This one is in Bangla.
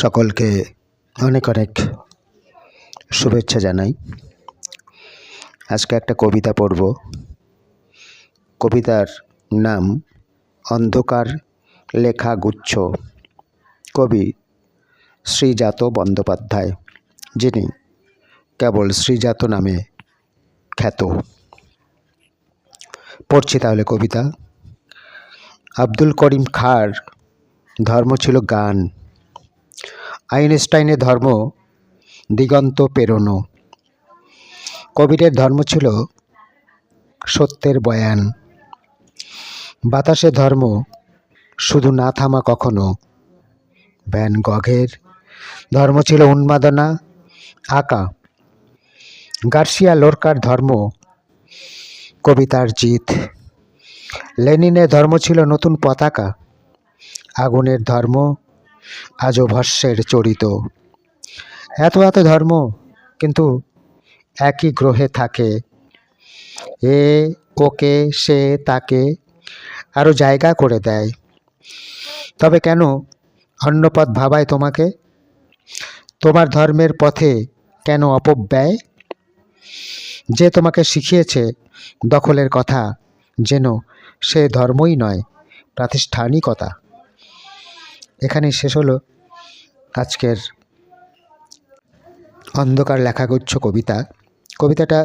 সকলকে অনেক অনেক শুভেচ্ছা জানাই। আজকে একটা কবিতা পড়ব। কবিতার নাম অন্ধকার লেখা গুচ্ছ। কবি শ্রীজাত বন্দ্যোপাধ্যায়, যিনি কেবল শ্রীজাত নামে খ্যাত। পড়ছি তাহলে কবিতা। আব্দুল করিম খাঁর ধর্ম ছিল গান। আইনস্টাইনের ধর্ম দিগন্ত পেরোনো কবিরের ধর্ম ছিল সত্যের বয়ান। বাতাসের ধর্ম শুধু না থামা কখনো। ভ্যান গঘের। ধর্ম ছিল উন্মাদনা, আঁকা। গার্সিয়া লোরকার ধর্ম কবিতার জিত। লেনিনের ধর্ম ছিল নতুন পতাকা, আগুনের ধর্ম আজও ভস্যের চরিত। এত এত ধর্ম কিন্তু একই গ্রহে থাকে। এ, ওকে, সে, তাকে আরও জায়গা করে দেয়। তবে কেন অন্য পথ ভাবায় তোমাকে? তোমার ধর্মের পথে কেন অপব্যয়? যে তোমাকে শিখিয়েছে দখলের কথা, যেন সে ধর্মই নয়, প্রাতিষ্ঠানিকতা। এখানেই শেষ হলো আজকের অন্ধকার লেখাগুচ্ছ কবিতা। কবিতাটা